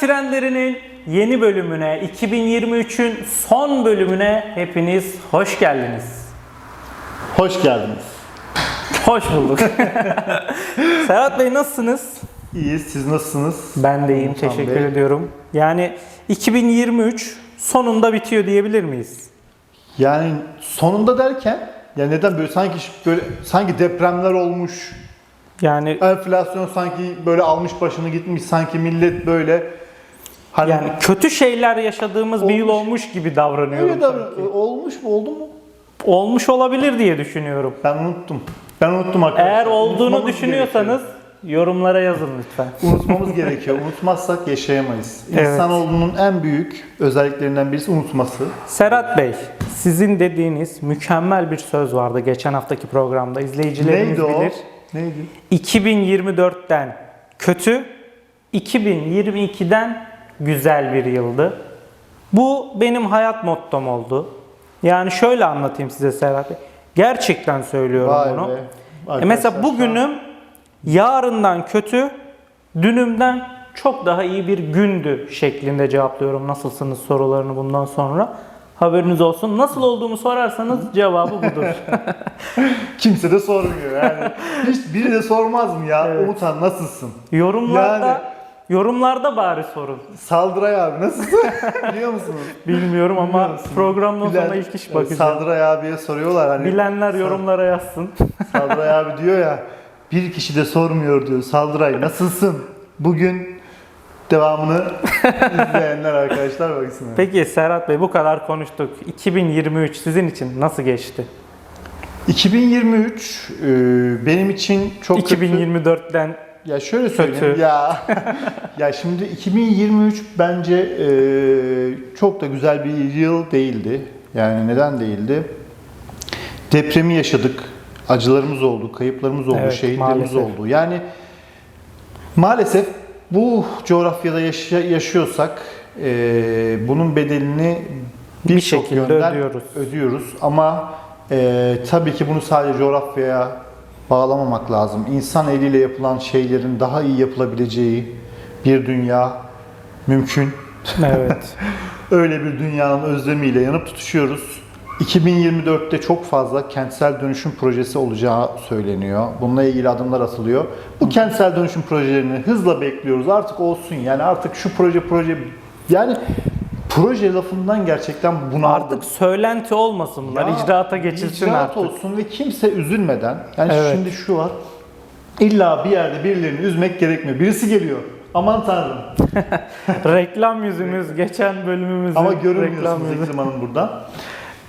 Trendlerinin yeni bölümüne, 2023'ün son bölümüne hepiniz hoş geldiniz. Hoş geldiniz. Hoş bulduk. Serhat Bey nasılsınız? İyiyiz. Siz nasılsınız? Ben de iyiyim, teşekkür Bey. ediyorum. Yani 2023 sonunda bitiyor diyebilir miyiz? Yani sonunda derken ya neden böyle sanki böyle sanki depremler olmuş, Yani enflasyon sanki böyle almış başını gitmiş, sanki millet böyle hani yani kötü şeyler yaşadığımız bir yıl Olmuş. olmuş gibi davranıyorum. öyle sanki. olmuş mu oldu mu? Olmuş olabilir diye düşünüyorum. Ben unuttum. Ben unuttum arkadaşlar. Eğer olduğunu Unutmamız düşünüyorsanız yorumlara yazın lütfen. gerekiyor. unutmamız gerekiyor. Unutmazsak yaşayamayız. Evet. İnsanoğlunun en büyük özelliklerinden birisi unutması. Serhat Bey, sizin dediğiniz mükemmel bir söz vardı geçen haftaki programda. İzleyicilerimiz Neydi o? bilir. Neydi? 2024'ten kötü, 2022'den güzel bir yıldı. Bu benim hayat mottom oldu. Yani şöyle anlatayım size Serhat Bey. Gerçekten söylüyorum Vay bunu. be. E mesela bugünüm yarından kötü, dünümden çok daha iyi bir gündü şeklinde cevaplıyorum. Nasılsınız sorularını bundan sonra. Haberiniz olsun. Nasıl olduğumu sorarsanız cevabı budur. Kimse de sormuyor yani. Hiç biri de sormaz mı ya? Umuthan nasılsın? Yorumlarda Yani- yorumlarda bari sorun. Saldıray abi nasılsın? Biliyor musunuz? Bilmiyorum ama Biliyor musun? programdan Bilen- sonra ilk iş bakacağım. Saldıray abiye soruyorlar hani. Bilenler yorumlara yazsın. Saldıray abi diyor ya bir kişi de sormuyor diyor. Saldıray nasılsın? Bugün devamını izleyenler arkadaşlar baksınlar. Peki Serhat Bey bu kadar konuştuk. 2023 sizin için nasıl geçti? 2023 e, benim için çok kötü. 2024'ten Ya şöyle söyleyeyim Kötü. ya. ya şimdi 2023 bence e, çok da güzel bir yıl değildi. Yani neden değildi? Depremi yaşadık. Acılarımız oldu, kayıplarımız oldu, Evet, şehitlerimiz maalesef. oldu. Yani maalesef bu coğrafyada yaşa- yaşıyorsak e, bunun bedelini Bir birçok şekilde ödüyoruz. ödüyoruz. Ama e, tabii ki bunu sadece coğrafyaya bağlamamak lazım. İnsan eliyle yapılan şeylerin daha iyi yapılabileceği bir dünya mümkün. evet. Öyle bir dünyanın özlemiyle yanıp tutuşuyoruz. 2024'te çok fazla kentsel dönüşüm projesi olacağı söyleniyor. Bununla ilgili adımlar atılıyor. Bu kentsel dönüşüm projelerini hızla bekliyoruz. Artık olsun yani artık şu proje proje yani proje lafından gerçekten bunaldım. Artık söylenti olmasın bunlar. Ya, icraata geçilsin icraat artık. olsun ve kimse üzülmeden. Yani Evet. şimdi şu var. İlla bir yerde birilerini üzmek gerekmiyor. Birisi geliyor. Aman tanrım. reklam yüzümüz geçen bölümümüzün Ama görünmüyorsunuz. İklim Hanım buradan.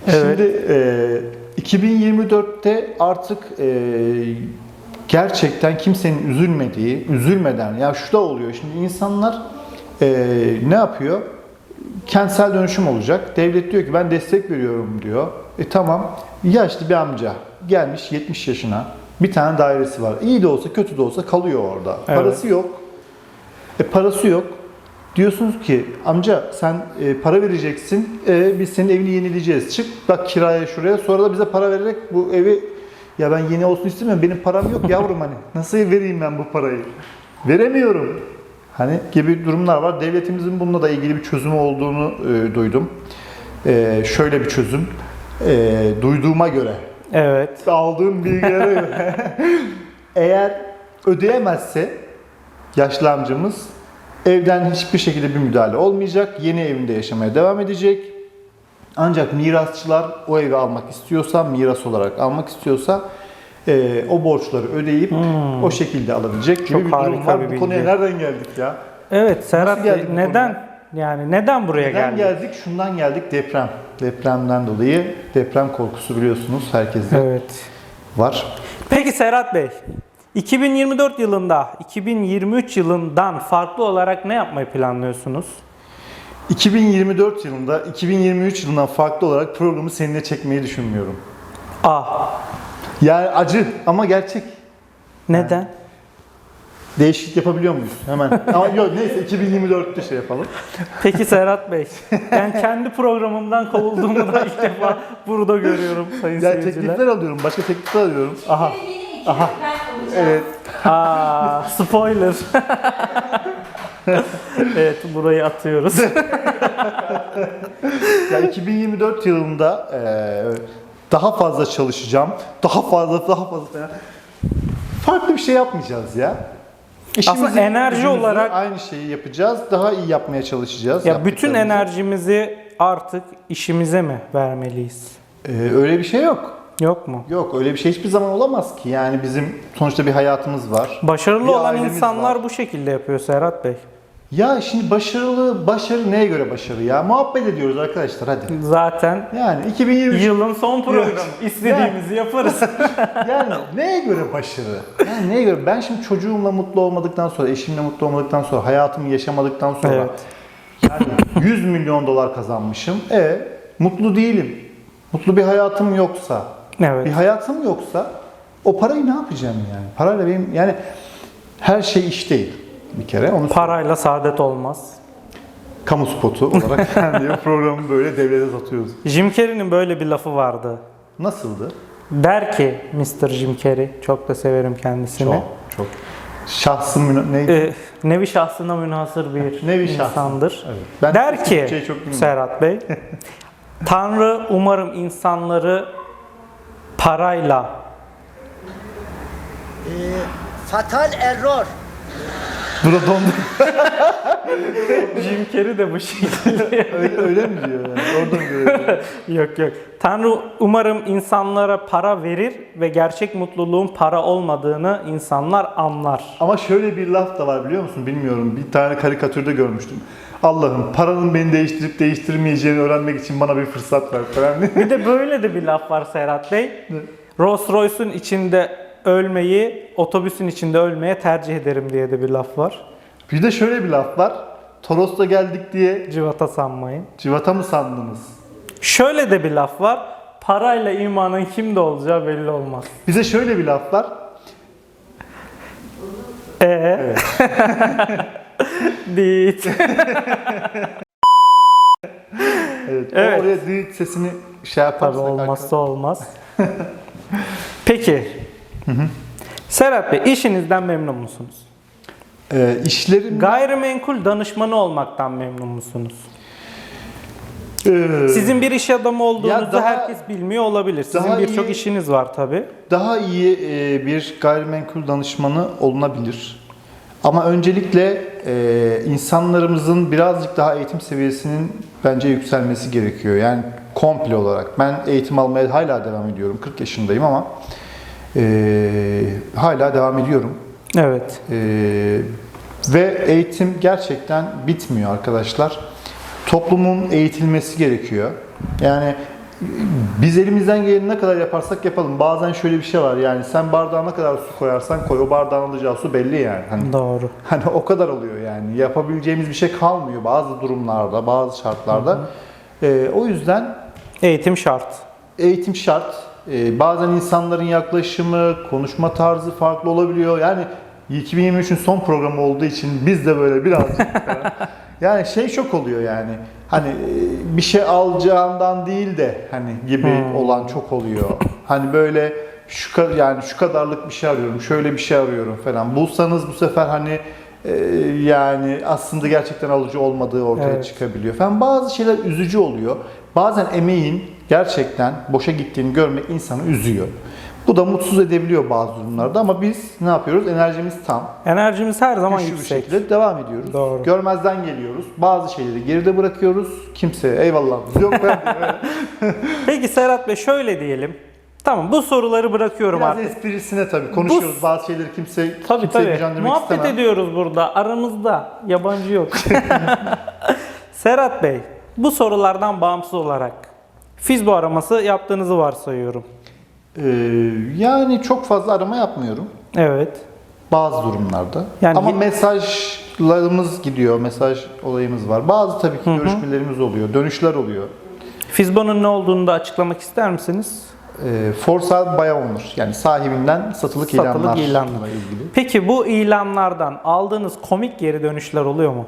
Evet. Şimdi e, 2024'te artık e, gerçekten kimsenin üzülmediği, üzülmeden ya şu da oluyor. Şimdi insanlar e, ne yapıyor? Kentsel dönüşüm olacak. Devlet diyor ki ben destek veriyorum diyor. E tamam. Yaşlı bir amca gelmiş 70 yaşına. Bir tane dairesi var. İyi de olsa kötü de olsa kalıyor orada. Evet. Parası yok. E parası yok. Diyorsunuz ki amca sen e, para vereceksin. E, biz senin evini yenileyeceğiz. Çık bak kiraya şuraya. Sonra da bize para vererek bu evi ya ben yeni olsun istemiyorum. Benim param yok yavrum hani. Nasıl vereyim ben bu parayı? Veremiyorum. Hani gibi durumlar var. Devletimizin bununla da ilgili bir çözümü olduğunu e, duydum. E, şöyle bir çözüm. E, duyduğuma göre Evet. aldığım bilgilere göre eğer ödeyemezse yaşlı amcamız evden hiçbir şekilde bir müdahale olmayacak. Yeni evinde yaşamaya devam edecek. Ancak mirasçılar o evi almak istiyorsa, miras olarak almak istiyorsa e, o borçları ödeyip o şekilde alabilecek gibi Hmm. Çok bir durum harika var. bir Bu bilgi. konuya nereden geldik ya? Evet Serhat geldik bu neden yani neden buraya Neden geldik? geldik? Şundan geldik deprem. Depremden dolayı deprem korkusu biliyorsunuz herkeste Evet. var. Peki Serhat Bey, 2024 yılında 2023 yılından farklı olarak ne yapmayı planlıyorsunuz? 2024 yılında 2023 yılından farklı olarak programı seninle çekmeyi düşünmüyorum. Ah, Yani acı ama gerçek. neden? Değişiklik yapabiliyor muyuz? Hemen. ama yok neyse 2024'te şey yapalım. Peki Serhat Bey, ben kendi programımdan kovulduğumu da ilk defa burada görüyorum sayın Yani seyirciler. teklifler alıyorum. Başka teklifler alıyorum. Aha. Aha. Evet. Aa, spoiler. evet burayı atıyoruz. Ya 2024 yılında eee, daha fazla çalışacağım. Daha fazla, daha fazla falan. Farklı bir şey yapmayacağız ya. İşimizi, enerji gücümüzü olarak- aynı şeyi yapacağız. Daha iyi yapmaya çalışacağız. ya bütün enerjimizi artık işimize mi vermeliyiz? Eee, öyle bir şey yok. Yok mu? Yok öyle bir şey hiçbir zaman olamaz ki. Yani bizim sonuçta bir hayatımız var. Başarılı Bir olan insanlar var. bu şekilde yapıyor Serhat Bey. Ya şimdi başarılı, başarı neye göre başarı ya? Muhabbet ediyoruz arkadaşlar hadi. Zaten Yani 2023 yılın son programı. İstediğimizi yaparız. Yani neye göre başarı? Yani neye göre? Ben şimdi çocuğumla mutlu olmadıktan sonra, eşimle mutlu olmadıktan sonra, hayatımı yaşamadıktan sonra Evet. yani 100 milyon dolar kazanmışım. E mutlu değilim. Mutlu bir hayatım yoksa, evet. bir hayatım yoksa o parayı ne yapacağım yani? Parayla benim yani her şey iş değil bir kere. Onu Parayla saadet olmaz. kamu spotu olarak yani programı böyle devlete satıyoruz. Jim Carrey'nin böyle bir lafı vardı. Nasıldı? Der ki Mr. Jim Carrey, çok da severim kendisini. Çok çok. Şahsım müna- neydi? Ee, nevi şahsına münhasır bir Nevi şahsın. insandır. Evet. Ben Der ki çok. Serhat Bey, Tanrı umarım insanları parayla Ee, fatal error. Burada dondu. Jim Carrey de bu şekilde. öyle, öyle mi diyor yani? Oradan görüyorum. yok yok. Tanrı umarım insanlara para verir ve gerçek mutluluğun para olmadığını insanlar anlar. Ama şöyle bir laf da var biliyor musun? Bilmiyorum. Bir tane karikatürde görmüştüm. Allah'ım paranın beni değiştirip değiştirmeyeceğini öğrenmek için bana bir fırsat ver falan. Bir de böyle de bir laf var Serhat Bey. Rolls Royce'un içinde ölmeyi, otobüsün içinde ölmeye tercih ederim diye de bir laf var. bir de şöyle bir laf var. Toros'ta geldik diye Civata sanmayın. civata mı sandınız? Şöyle de bir laf var. Parayla imanın kimde olacağı belli olmaz. Bize şöyle bir laf var. Ee? Dit. Evet. Evet. O oraya zil sesini şey Tabii yaparsak. olmazsa olmaz. Peki. Serhat Bey işinizden memnun musunuz? Ee, işlerim... Gayrimenkul danışmanı olmaktan memnun musunuz? Ee, Sizin bir iş adamı olduğunuzu daha- herkes bilmiyor olabilir. Sizin birçok işiniz var tabi. daha iyi e, bir gayrimenkul danışmanı olunabilir. Ama öncelikle e, insanlarımızın birazcık daha eğitim seviyesinin bence yükselmesi gerekiyor. Yani komple olarak. Ben eğitim almaya hala devam ediyorum. 40 yaşındayım ama e, hala devam ediyorum. Evet. E, ve eğitim gerçekten bitmiyor arkadaşlar. Toplumun eğitilmesi gerekiyor. Yani biz elimizden geleni ne kadar yaparsak yapalım. Bazen şöyle bir şey var yani sen bardağa ne kadar su koyarsan koy o bardağın alacağı su belli yani. Hani, Doğru. hani o kadar oluyor yani. Yapabileceğimiz bir şey kalmıyor bazı durumlarda, bazı şartlarda. Ee, o yüzden Eğitim şart. eğitim şart. Ee, bazen insanların yaklaşımı, konuşma tarzı farklı olabiliyor. Yani 2023'ün son programı olduğu için biz de böyle birazcık yani şey çok oluyor yani. Hani e, bir şey alacağından değil de hani gibi olan çok oluyor. Hani böyle şu yani şu kadarlık bir şey arıyorum, şöyle bir şey arıyorum falan. Bulsanız bu sefer hani e, yani aslında gerçekten alıcı olmadığı ortaya Evet. çıkabiliyor falan. Bazı şeyler üzücü oluyor. Bazen emeğin gerçekten boşa gittiğini görmek insanı üzüyor. Bu da mutsuz edebiliyor bazı durumlarda ama biz ne yapıyoruz? Enerjimiz tam. Enerjimiz her zaman Güçlü bir yüksek. şekilde devam ediyoruz. Doğru. Görmezden geliyoruz. Bazı şeyleri geride bırakıyoruz. Kimseye eyvallah yok ben. Peki Serhat Bey şöyle diyelim. Tamam bu soruları bırakıyorum Biraz artık. esprisine tabii konuşuyoruz. Bu- bazı şeyleri kimse Tabii kimseye tabii. gücendirmek Muhabbet istemem. ediyoruz burada. Aramızda. Yabancı yok. Serhat Bey, bu sorulardan bağımsız olarak Fizbo araması yaptığınızı varsayıyorum. Ee, yani çok fazla arama yapmıyorum. Evet. Bazı durumlarda. Yani Ama mesajlarımız gidiyor. Mesaj olayımız var. Bazı tabii ki görüşmelerimiz oluyor. Dönüşler oluyor. Fizbo'nun ne olduğunu da açıklamak ister misiniz? Ee, for sale by owner. Yani sahibinden satılık, Satılık ilanlarla ilanlar. ilgili. Peki bu ilanlardan aldığınız komik geri dönüşler oluyor mu?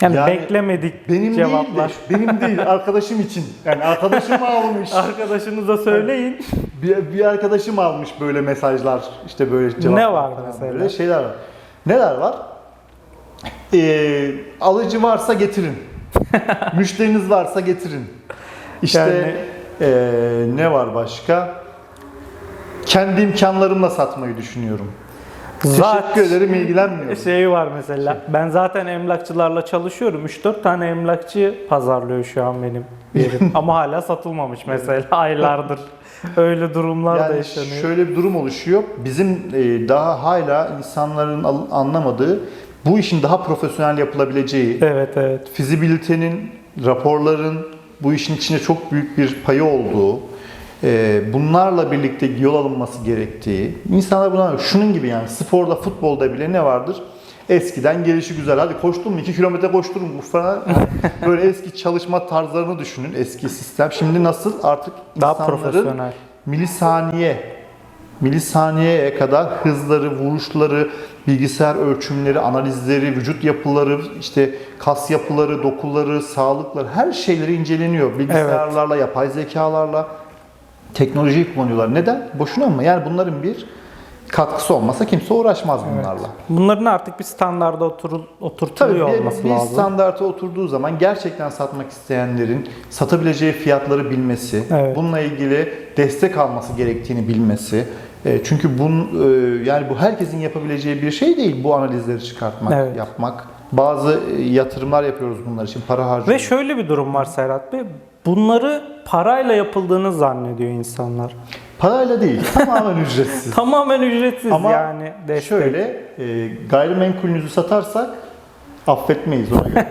Yani, Yani beklemedik Benim cevaplar. değil de, benim değil arkadaşım için. Yani arkadaşım almış. Arkadaşınıza söyleyin. bir, bir arkadaşım almış böyle mesajlar. işte böyle cevaplar Ne var mesela? Böyle şeyler var. Neler var? Ee, alıcı varsa getirin. Müşteriniz varsa getirin. İşte Yani- ee, ne var başka? Kendi imkanlarımla satmayı düşünüyorum. Teşekkür ederim ilgilenmiyorum. Şey var mesela. Ben zaten emlakçılarla çalışıyorum. 3-4 tane emlakçı pazarlıyor şu an benim yerim. Ama hala satılmamış mesela aylardır. Öyle durumlar da Yani yaşanıyor. şöyle bir durum oluşuyor. Bizim e, daha hala insanların al- anlamadığı bu işin daha profesyonel yapılabileceği, Evet evet. fizibilitenin, raporların bu işin içinde çok büyük bir payı olduğu, bunlarla birlikte yol alınması gerektiği, insanlar buna şunun gibi yani sporda, futbolda bile ne vardır? Eskiden gelişi güzel. Hadi koştun mu? 2 kilometre koşturun mu falan. Böyle eski çalışma tarzlarını düşünün. Eski sistem. Şimdi nasıl? Artık Daha profesyonel. milisaniye milisaniyeye kadar hızları, vuruşları, bilgisayar ölçümleri, analizleri, vücut yapıları, işte kas yapıları, dokuları, sağlıkları her şeyleri inceleniyor. Bilgisayarlarla, yapay zekalarla teknolojiyi kullanıyorlar. Neden? Boşuna mı? Yani bunların bir katkısı olmasa kimse uğraşmaz bunlarla. Bunların artık bir standarda oturul, Tabii oturtuluyor bir, olması bir lazım. standarta oturduğu zaman gerçekten satmak isteyenlerin satabileceği fiyatları bilmesi, Evet. bununla ilgili destek alması gerektiğini bilmesi. E, Çünkü bun e, yani bu herkesin yapabileceği bir şey değil bu analizleri çıkartmak, Evet. yapmak. Bazı e, yatırımlar yapıyoruz bunlar için, para Ve harcıyoruz. şöyle bir durum var Serhat Bey. Bunları parayla yapıldığını zannediyor insanlar. Parayla değil, tamamen ücretsiz. Tamamen ücretsiz Ama yani destek. Şöyle, e, gayrimenkulünüzü satarsak affetmeyiz ona göre.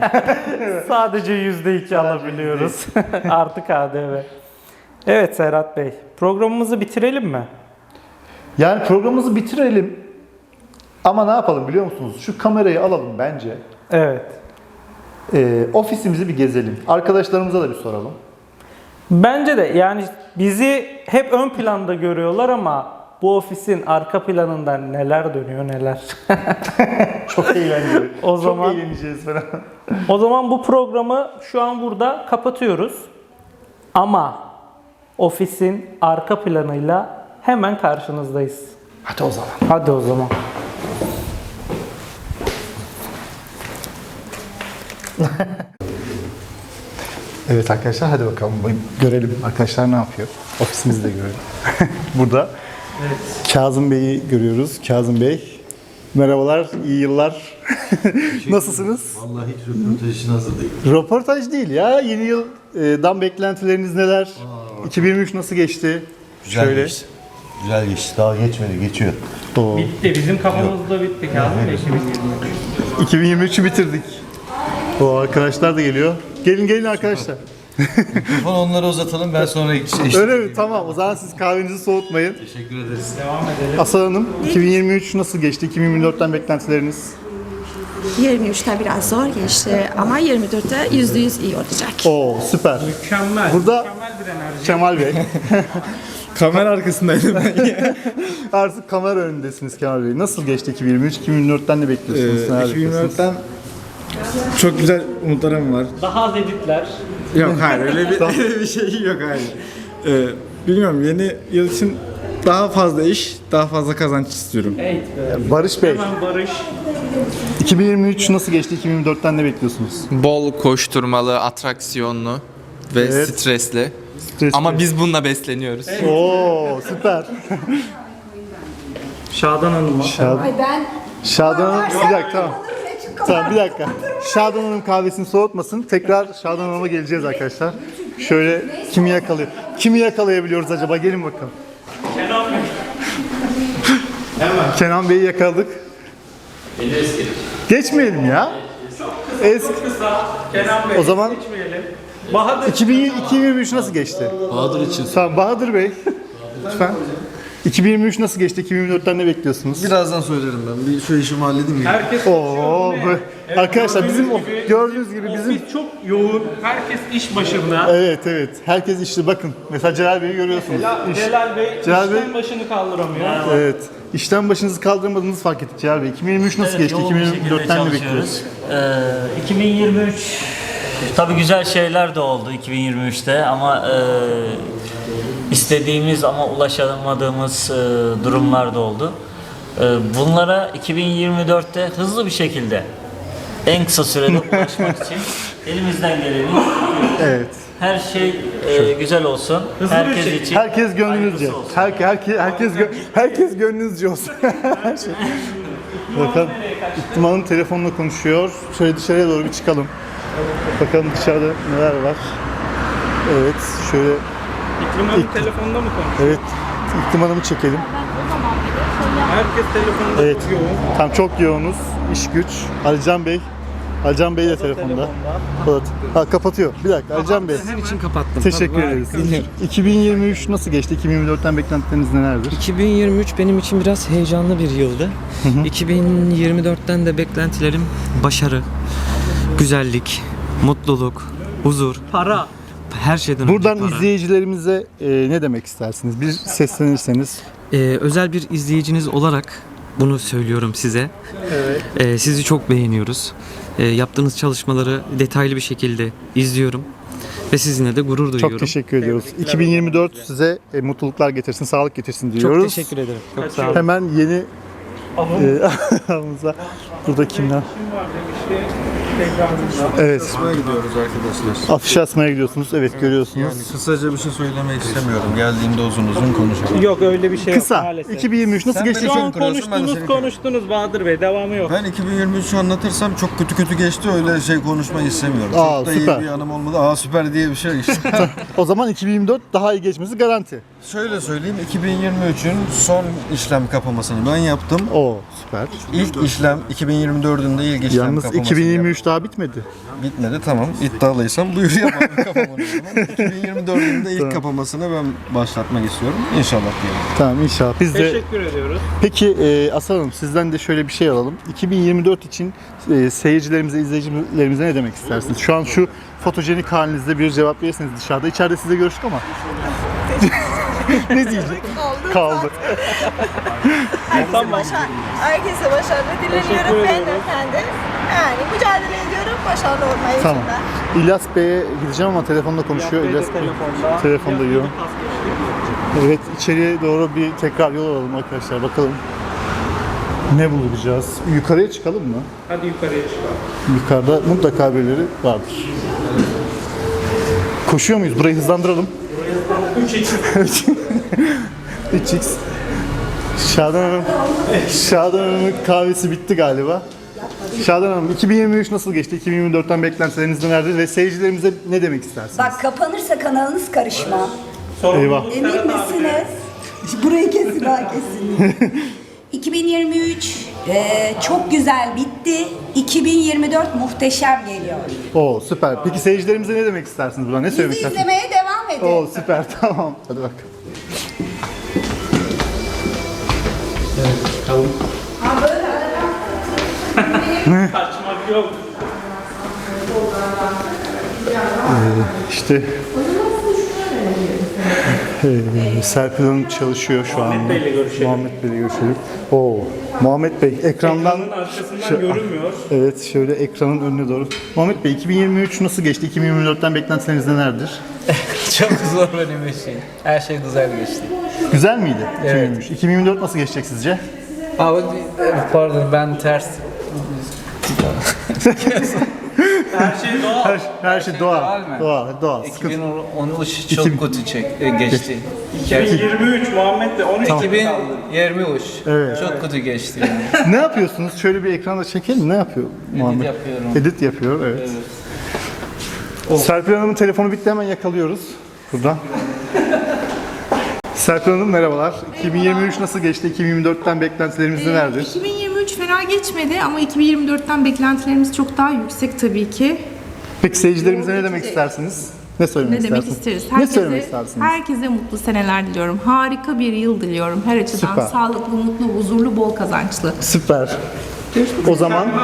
Sadece yüzde iki alabiliyoruz. Artık KDV. Evet Serhat Bey. Programımızı bitirelim mi? Yani programımızı bitirelim. Ama ne yapalım biliyor musunuz? Şu kamerayı alalım bence. Evet. Ee, ofisimizi bir gezelim. Arkadaşlarımıza da bir soralım. Bence de yani bizi hep ön planda görüyorlar ama bu ofisin arka planında neler dönüyor neler. Çok eğlenceli. O Çok zaman- eğleneceğiz falan. o zaman bu programı şu an burada kapatıyoruz. Ama ofisin arka planıyla hemen karşınızdayız. Hadi o zaman. Hadi o zaman. Evet arkadaşlar hadi bakalım görelim arkadaşlar ne yapıyor. Ofisimizi de görelim. Burada Kazım Bey'i görüyoruz. Kazım Bey. Merhabalar, iyi yıllar. Nasılsınız? Vallahi hiç röportaj için hazır değilim. Röportaj değil ya. Yeni yıldan beklentileriniz neler? 2023 nasıl geçti? Güzel Şöyle. geçti. Güzel geçti. Daha geçmedi, geçiyor. Oo. Bitti. Bizim kafamızda bitti Kazım 2023'ü bitirdik. O arkadaşlar da geliyor. Gelin gelin arkadaşlar. Mikrofonu onlara uzatalım ben sonra eşlik Öyle mi? Tamam. O zaman siz kahvenizi soğutmayın. Teşekkür ederiz. Devam edelim. Aslan Hanım, 2023 nasıl geçti? 2024'ten beklentileriniz? 23'te biraz zor geçti ama 24'te yüzde yüz iyi olacak. Oo, süper. Mükemmel. Burada- Mükemmel bir enerji. Kemal Bey. Kamera arkasındaydım ben. Artık kamera önündesiniz Kemal Bey. Nasıl geçti 2023? 2024'ten ne bekliyorsunuz? Neler Ee, bekliyorsunuz? 2024'ten çok güzel umutlarım var. Daha az editler. Yok hayır öyle bir, öyle bir şey yok hayır. Ee, bilmiyorum yeni yıl için daha fazla iş, daha fazla kazanç istiyorum. Evet be. Barış Bey, Hemen Barış. 2023 nasıl geçti? 2024'ten ne bekliyorsunuz? Bol koşturmalı, atraksiyonlu ve Evet. stresli. Stres Ama biz bununla besleniyoruz. Oo, süper. Şadan Hanım'a. Ay ben Şadan Hanım, bir dakika tamam. Tamam bir dakika. Şadan Hanım kahvesini soğutmasın. Tekrar Şadan Hanım'a geleceğiz arkadaşlar. Şöyle kimi yakalıyor? Kimi yakalayabiliyoruz acaba? Gelin bakalım. Kenan Bey. Kenan Bey'i yakaladık. Geçmeyelim ya. Eski. Kısa. Kenan Bey. O zaman- Geçmeyelim. Bahadır. 2023 nasıl geçti? Bahadır için. Tamam Bahadır Bey. Lütfen. 2023 nasıl geçti? 2024'ten ne bekliyorsunuz? Birazdan söylerim ben. Bir şu işimi halledeyim? Herkes Oo, bu- arkadaşlar bizim o- gibi- gördüğünüz gibi bizim çok yoğun. Herkes iş başında. Evet evet. Herkes işte bakın. Mesela Celal Bey'i görüyorsunuz. Celal, İş- Celal Bey Celal işten Bey- başını kaldıramıyor. Evet. İşten başınızı kaldırmadığınızı fark ettik Celal Bey. 2023 nasıl geçti? yoğun bir şekilde 2024'ten ne bekliyoruz? Ee, 2023 tabii güzel şeyler de oldu 2023'te ama e, istediğimiz ama ulaşamadığımız e, durumlar da oldu. E, bunlara 2024'te hızlı bir şekilde en kısa sürede ulaşmak için elimizden geleni. Evet. Her şey e, güzel olsun. Herkes için. Herkes gönlünüzce. hayırlısı olsun. Herke, herke, herkes gö- herkes gönlünüzce olsun. Bakalım. İhtimal'ın telefonla konuşuyor. Şöyle dışarıya doğru bir çıkalım. Bakalım dışarıda neler var. Evet, şöyle İklim Hanım telefonda mı konuşuyor? evet İhtimal'ımı çekelim. Herkes telefonda Evet. çok yoğun. Tam çok yoğunuz. İş güç. Alican Bey. Alican Bey de telefonda. O da- Ha, kapatıyor. Bir dakika Alican Bey. Sizin için kapattım. Teşekkür ederiz. 2023 nasıl geçti? 2024'ten beklentileriniz nelerdir? 2023 benim için biraz heyecanlı bir yıldı. 2024'ten de beklentilerim başarı, güzellik, mutluluk, huzur, Para. her şeyden Buradan önce para. izleyicilerimize e, ne demek istersiniz? Bir seslenirseniz. Ee, özel bir izleyiciniz olarak bunu söylüyorum size. Ee, sizi çok beğeniyoruz. Ee, yaptığınız çalışmaları detaylı bir şekilde izliyorum ve sizinle de gurur duyuyorum. Çok teşekkür ediyoruz. 2024 size e, mutluluklar getirsin, sağlık getirsin diyoruz. Çok teşekkür ederim. Çok sağ olun. Hemen yeni e, aramıza burada kimler? Evet, Asmaya gidiyoruz arkadaşlar. afiş asmaya gidiyorsunuz. Evet, görüyorsunuz. Yani kısaca bir şey söylemek istemiyorum. Geldiğimde uzun uzun konuşalım. Yok öyle bir şey yok Kısa. maalesef. 2023 nasıl Sen geçti? beni Şu çok an kırıyorsun, ben de konuştunuz seni kırıyorum. konuştunuz Bahadır Bey devamı yok. Ben 2023'ü anlatırsam çok kötü kötü geçti öyle şey konuşmayı istemiyorum. Aa, çok da süper. iyi bir anım olmadı. Aa süper diye bir şey işte. O zaman 2024 daha iyi geçmesi garanti. Şöyle söyleyeyim 2023'ün son işlem kapamasını ben yaptım. Oo, süper. İlk işlem 2024'ün de ilk işlem Yalnız kapamasını 2023 daha bitmedi. yaptım. Bitmedi tamam. İddialıysam buyur yapalım kapamını. o zaman. 2024'ün de ilk kapamasını ben başlatmak istiyorum. İnşallah diyelim. Tamam inşallah. Biz de Teşekkür ediyoruz. Peki e, Aslan Hanım sizden de şöyle bir şey alalım. 2024 için e, seyircilerimize, izleyicilerimize ne demek istersiniz? Şu an şu fotojenik halinizde bir cevap verirseniz dışarıda. İçeride sizle görüştük ama. ne diyecek? Kaldı. Tamam. Başar- Herkese başarılı dileniyorum ben efendim. Yani mücadele ediyorum başarılı olmayı Tamam. için de. İlyas Bey'e gideceğim ama telefonda konuşuyor. De İlyas Bey telefonda. telefonda yoğun. Evet içeriye doğru bir tekrar yol alalım arkadaşlar. Bakalım ne bulacağız? Yukarıya çıkalım mı? Hadi yukarıya çıkalım. Yukarıda mutlaka birileri vardır. Koşuyor muyuz? Burayı hızlandıralım. 3x. Şadan Hanım, Şadan Hanım'ın kahvesi bitti galiba. Şadan Hanım 2023 nasıl geçti? 2024'ten beklentileriniz nelerdir? Ve seyircilerimize ne demek istersiniz? Bak kapanırsa kanalınız karışma. Eyvah. Emin misiniz? Burayı kesin ha kesin. 2023 e, çok güzel bitti. 2024 muhteşem geliyor. Oo süper. Peki seyircilerimize ne demek istersiniz buradan? Ne Bizi söylemek istersiniz? izlemeye devam edin. Oo süper tamam. Hadi bak. Kaçmak yok. İşte Ee, Serpil Hanım çalışıyor şu an. Muhammed Bey'le görüşelim. Muhammed Bey'le görüşelim. Oo, Muhammed Bey ekrandan Ekranın arkasından Şu- görünmüyor. Evet şöyle ekranın önüne doğru. Muhammed Bey 2023 nasıl geçti? 2024'ten beklentileriniz nelerdir? Çok zor benim için. Her şey güzel geçti. Güzel miydi? 2023. 2024 nasıl geçecek sizce? Abi pardon ben ters. Her şey doğal. Her, her şey doğal. doğal mı? Doğal, doğal. Sıkıntı- 2013 çok İki- kötü çek, e, geçti. Gerçekten. 2023 Muhammed de 13 2023 Evet. çok kötü geçti. Yani. Ne yapıyorsunuz? Şöyle bir ekranda çekelim. Ne yapıyor Muhammed? yapıyorum. Edit yapıyor, evet. Serpil Hanım'ın telefonu bitti hemen yakalıyoruz. Buradan. Serpil Hanım merhabalar. 2023 nasıl geçti? 2024'ten beklentilerimiz nelerdir? 2023 fena geçmedi ama 2024'ten beklentilerimiz çok daha yüksek tabii ki. Peki seyircilerimize ne demek istersiniz? Ne söylemek Ne demek istersiniz? isteriz? Ne söylemek istersiniz? herkese mutlu seneler diliyorum. Harika bir yıl diliyorum. Her açıdan Süper. sağlıklı, mutlu, huzurlu, bol kazançlı. Süper. O zaman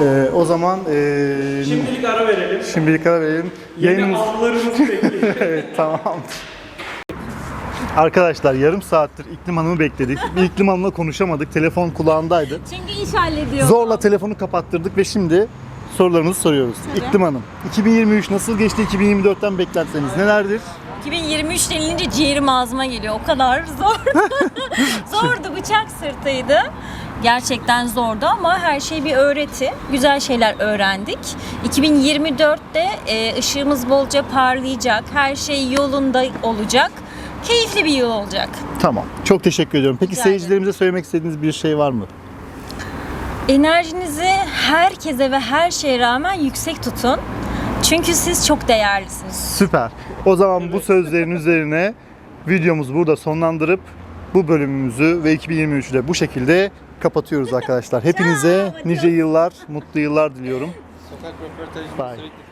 Ee, o zaman ee, Şimdilik ara verelim. şimdilik ara verelim. Yeni Yayınımız avlarımız bekliyor. evet tamam. Arkadaşlar yarım saattir İklim Hanım'ı bekledik. İklim Hanım'la konuşamadık. Telefon kulağındaydı. Çünkü iş hallediyor. Zorla telefonu kapattırdık ve şimdi sorularımızı soruyoruz. İklim Hanım, 2023 nasıl geçti? 2024'ten beklentileriniz nelerdir? 2023 denilince ciğerim ağzıma geliyor. O kadar zordu. Zordu, bıçak sırtıydı. Gerçekten zordu ama her şey bir öğreti. Güzel şeyler öğrendik. 2024'te e, ışığımız bolca parlayacak. Her şey yolunda olacak. Keyifli bir yıl olacak. Tamam. Çok teşekkür ediyorum. Peki Rica seyircilerimize söylemek istediğiniz bir şey var mı? Enerjinizi herkese ve her şeye rağmen yüksek tutun. Çünkü siz çok değerlisiniz. Süper. O zaman bu sözlerin üzerine videomuzu burada sonlandırıp bu bölümümüzü ve 2023'ü de bu şekilde kapatıyoruz arkadaşlar. Hepinize nice yıllar, mutlu yıllar diliyorum. Sokak röportajı Bye. sürekli